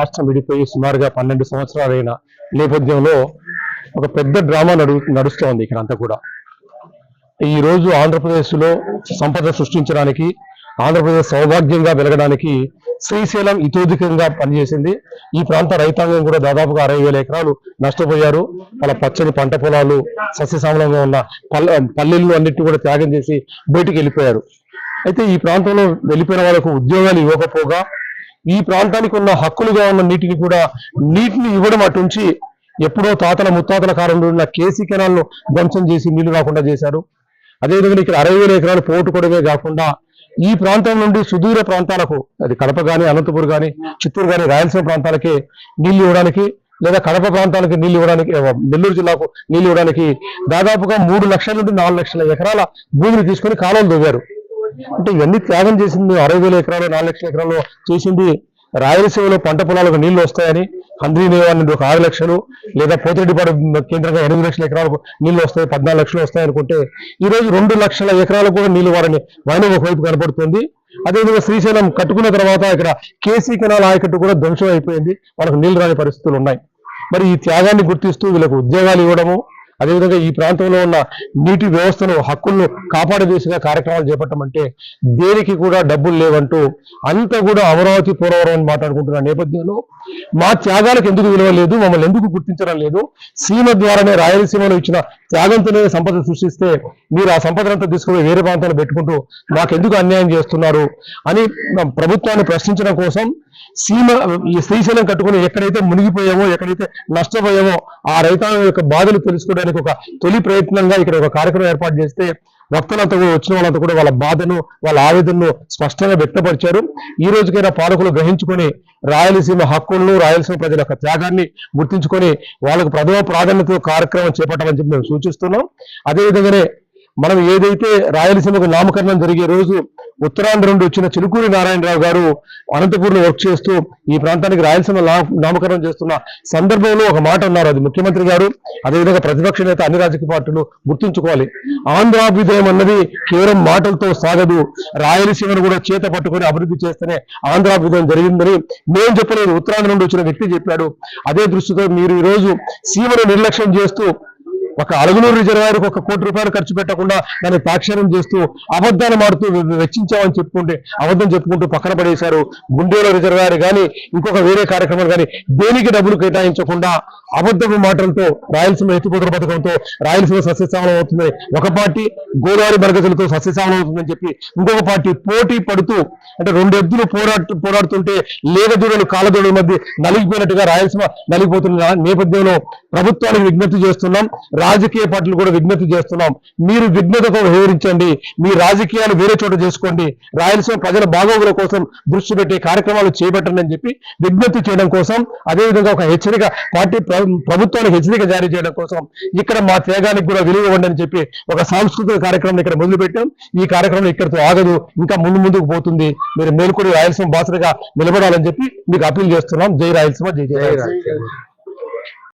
రాష్ట్రం విడిపోయి సుమారుగా పన్నెండు సంవత్సరాలైన నేపథ్యంలో ఒక పెద్ద డ్రామా నడు నడుస్తోంది ఇక్కడ అంతా కూడా. ఈ రోజు సంపద సృష్టించడానికి ఆంధ్రప్రదేశ్ సౌభాగ్యంగా వెలగడానికి శ్రీశైలం ఇతోధికంగా పనిచేసింది. ఈ ప్రాంత రైతాంగం కూడా దాదాపుగా అరవై వేల ఎకరాలు నష్టపోయారు. వాళ్ళ పచ్చని పంట పొలాలు సస్యశామలంగా ఉన్న పల్లె పల్లెళ్ళు అన్నిటిని కూడా త్యాగం చేసి బయటికి వెళ్ళిపోయారు. అయితే ఈ ప్రాంతంలో వెళ్ళిపోయిన వాళ్ళకు ఉద్యోగాలు ఇవ్వకపోగా ఈ ప్రాంతానికి ఉన్న హక్కులుగా ఉన్న నీటిని కూడా నీటిని ఇవ్వడం అటుంచి ఎప్పుడో తాతల ముత్తాతల కాలంలో ఉన్న కేసీ కెనాల్ను ధ్వంసం చేసి నీళ్ళు రాకుండా చేశారు. అదేవిధంగా ఇక్కడ అరవై వేల ఎకరాలు పోటు పోటుకోవడమే కాకుండా ఈ ప్రాంతం నుండి సుదూర ప్రాంతాలకు అది కడప కానీ అనంతపురం గాని చిత్తూరు కానీ రాయలసీమ ప్రాంతాలకి నీళ్ళు ఇవ్వడానికి లేదా కడప ప్రాంతానికి నీళ్ళు ఇవ్వడానికి నెల్లూరు జిల్లాకు నీళ్ళు ఇవ్వడానికి దాదాపుగా మూడు లక్షల నుండి నాలుగు లక్షల ఎకరాల భూమిని తీసుకొని కాలువలు దువ్వారు అంటే ఇవన్నీ త్యాగం చేసింది అరవై వేల ఎకరాలు నాలుగు లక్షల ఎకరాలు చేసింది రాయలసీమలో పంట పొలాలకు నీళ్ళు వస్తాయని హంద్రీనేవా నుండి ఒక ఆరు లక్షలు లేదా పోతిరెడ్డిపాడు కేంద్రంగా ఎనిమిది లక్షల ఎకరాలకు నీళ్ళు వస్తాయి పద్నాలుగు లక్షలు వస్తాయి అనుకుంటే ఈ రోజు రెండు లక్షల ఎకరాలకు కూడా నీళ్ళు వాడని వైనం ఒకవైపు కనపడుతుంది. అదేవిధంగా శ్రీశైలం కట్టుకున్న తర్వాత ఇక్కడ కేసీ కెనాల్ ఆయకట్టు కూడా ధ్వంసం అయిపోయింది వాళ్ళకు నీళ్ళు రాని పరిస్థితులు ఉన్నాయి. మరి ఈ త్యాగాన్ని గుర్తిస్తూ వీళ్ళకు ఉద్యోగాలు ఇవ్వడము అదేవిధంగా ఈ ప్రాంతంలో ఉన్న నీటి వ్యవస్థను హక్కులను కాపాడే దిశగా కార్యక్రమాలు చేపట్టమంటే దేనికి కూడా డబ్బులు లేవంటూ అంతా కూడా అమరావతి పోలవరం అని మాట్లాడుకుంటున్న నేపథ్యంలో మా త్యాగాలకు ఎందుకు విలువ లేదు మమ్మల్ని ఎందుకు గుర్తించడం లేదు? సీమ ద్వారానే రాయలసీమలో ఇచ్చిన త్యాగంతోనే సంపద సృష్టిస్తే మీరు ఆ సంపదనంతా తీసుకుని వేరే ప్రాంతాలు పెట్టుకుంటూ మాకెందుకు అన్యాయం చేస్తున్నారు అని ప్రభుత్వాన్ని ప్రశ్నించడం కోసం సీమ ఈ శ్రీశైలం కట్టుకుని ఎక్కడైతే మునిగిపోయామో ఎక్కడైతే నష్టపోయామో ఆ రైతాంగం యొక్క బాధలు తెలుసుకోవడానికి ఒక తొలి ప్రయత్నంగా ఇక్కడ ఒక కార్యక్రమం ఏర్పాటు చేస్తే వక్తలంతా కూడా వచ్చిన వాళ్ళంతా కూడా వాళ్ళ బాధను వాళ్ళ ఆవేదనను స్పష్టంగా వ్యక్తపరిచారు. ఈ రోజుకైనా పాలకులు గ్రహించుకొని రాయలసీమ హక్కులను రాయలసీమ ప్రజల యొక్క త్యాగాన్ని గుర్తించుకొని వాళ్ళకు ప్రథమ ప్రాధాన్యత కార్యక్రమం చేపట్టాలని చెప్పి మేము సూచిస్తున్నాం. అదేవిధంగానే మనం ఏదైతే రాయలసీమకు నామకరణం జరిగే రోజు ఉత్తరాంధ్ర నుండి వచ్చిన చిలుకూరి నారాయణరావు గారు అనంతపూర్లో వర్క్ చేస్తూ ఈ ప్రాంతానికి రాయలసీమ నామకరణం చేస్తున్న సందర్భంలో ఒక మాట అన్నారు అది ముఖ్యమంత్రి గారు. అదేవిధంగా ప్రతిపక్ష నేత అన్ని రాజకీయ పార్టీలు గుర్తుంచుకోవాలి. ఆంధ్రాభ్యుదయం అన్నది కేవలం మాటలతో సాగదు. రాయలసీమను కూడా చేత పట్టుకొని అభివృద్ధి చేస్తేనే ఆంధ్రాభ్యుదయం జరిగిందని మేము చెప్పలేదు. ఉత్తరాంధ్ర నుండి వచ్చిన వ్యక్తి చెప్పాడు. అదే దృష్టితో మీరు ఈ రోజు సీమను నిర్లక్ష్యం చేస్తూ ఒక అరుగునూరు రిజర్వాయర్కి ఒక కోటి రూపాయలు ఖర్చు పెట్టకుండా దాన్ని తాక్షరం చేస్తూ అబద్ధాలు మారుతూ వెచ్చించామని చెప్పుకుంటే అబద్ధం చెప్పుకుంటూ పక్కన పడేశారు గుండెలో రిజర్వాయర్ కానీ ఇంకొక వేరే కార్యక్రమాలు కానీ దేనికి డబ్బులు కేటాయించకుండా అబద్ధపు మాటలతో రాయలసీమ ఎత్తిపోతల పథకంతో రాయలసీమ సస్యశామలం అవుతుంది. ఒక పార్టీ గోదావరి మరగజలతో సస్యశామలం అవుతుందని చెప్పి ఇంకొక పార్టీ పోటీ పడుతూ అంటే రెండు ఎద్దులు పోరాడు పోరాడుతుంటే లేగదూడలు కాలదూడల మధ్య నలిగిపోయినట్టుగా రాయలసీమ నలిగిపోతున్న నేపథ్యంలో ప్రభుత్వానికి విజ్ఞప్తి చేస్తున్నాం. రాజకీయ పార్టీలు కూడా విజ్ఞప్తి చేస్తున్నాం. మీరు విఘ్నతతో వివరించండి మీ రాజకీయాలు వేరే చోట చేసుకోండి. రాయలసీమ ప్రజల బాగోగుల కోసం దృష్టి పెట్టే కార్యక్రమాలు చేపట్టండి అని చెప్పి విజ్ఞప్తి చేయడం కోసం అదేవిధంగా ఒక హెచ్చరిక పార్టీ ప్రభుత్వానికి హెచ్చరిక జారీ చేయడం కోసం ఇక్కడ మా త్యాగానికి కూడా విలువ ఇవ్వండి అని చెప్పి ఒక సాంస్కృతిక కార్యక్రమం ఇక్కడ మొదలుపెట్టాం. ఈ కార్యక్రమం ఇక్కడితో ఆగదు. ఇంకా ముందు ముందుకు పోతుంది. మీరు మేల్కొని రాయలసీమ బాసరగా నిలబడాలని చెప్పి మీకు అప్పీల్ చేస్తున్నాం. జై రాయలసీమ జై జై రాయలసీమ.